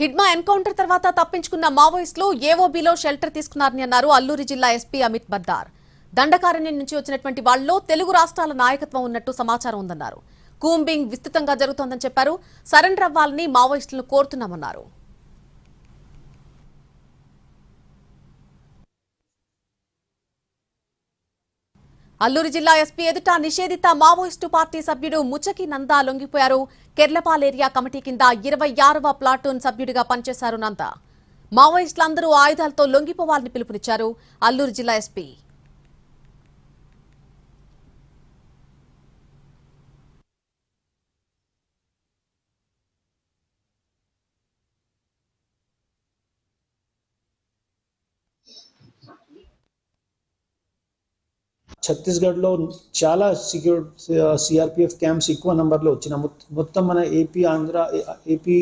Hidma encounter తర్వాత తప్పించుకున్న మావోయిస్టులు ఏఓబీలో షెల్టర్ తీసుకున్నారని అన్నారు అల్లూరి జిల్లా ఎస్పీ అమిత్ బద్దార్. దండకారణ్యం నుంచి వచ్చినటువంటి వాళ్ళలో తెలుగు రాష్ట్రాల నాయకత్వం ఉన్నట్టు సమాచారం ఉందన్నారు. కూంబింగ్ విస్తృతంగా జరుగుతోందని చెప్పారు. సరెండర్ అవ్వాలని మావోయిస్టులను కోరుతున్నామన్నారు. అల్లూరు జిల్లా ఎస్పీ ఎదుట నిషేధిత మావోయిస్టు పార్టీ సభ్యుడు ముచకి నందా లొంగిపోయారు. కెర్లపాల్ ఏరియా కమిటీ కింద ఇరవై ఆరవ ప్లాటూన్ సభ్యుడిగా పనిచేశారు నందా. మావోయిస్టులందరూ ఆయుధాలతో లొంగిపోవాలని పిలుపునిచ్చారు అల్లూరు జిల్లా ఎస్పీ. ఛత్తీస్గఢ్లో చాలా సెక్యూర్ సిఆర్పిఎఫ్ క్యాంప్స్ ఎక్కువ నెంబర్లో వచ్చిన మొత్తం మన AP Andhra AP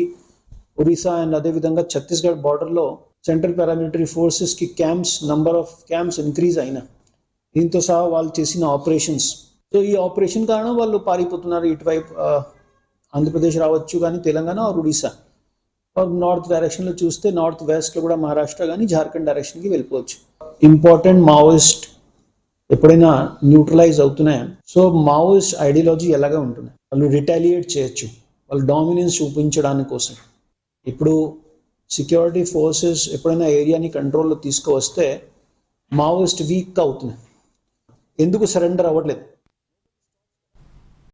Orissa and అదేవిధంగా ఛత్తీస్గఢ్ బార్డర్లో central paramilitary ఫోర్సెస్కి camps number of camps increase అయినా దీంతో సహా వాళ్ళు చేసిన ఆపరేషన్స్ సో ఈ ఆపరేషన్ కారణం వాళ్ళు పారిపోతున్నారు ఇటువైపు ఆంధ్రప్రదేశ్ రావచ్చు కానీ Telangana or Odisha or north డైరెక్షన్లో చూస్తే నార్త్ వెస్ట్లో కూడా మహారాష్ట్ర కానీ జార్ఖండ్ డైరెక్షన్కి వెళ్ళిపోవచ్చు. ఇంపార్టెంట్ మావోయిస్ట్ ఎప్పుడైనా న్యూట్రలైజ్ అవుతున్నాయా? సో మావోయిస్ట్ ఐడియాలజీ ఎలాగా ఉంటుంది వాళ్ళు రిటాలియేట్ చేయొచ్చు. వాళ్ళు డామినెన్స్ చూపించడానికి కోసం ఇప్పుడు సెక్యూరిటీ ఫోర్సెస్ ఎప్పుడైనా ఏరియాని కంట్రోల్లో తీసుకువస్తే మావోయిస్ట్ వీక్గా అవుతున్నాయి. ఎందుకు సరెండర్ అవ్వట్లేదు?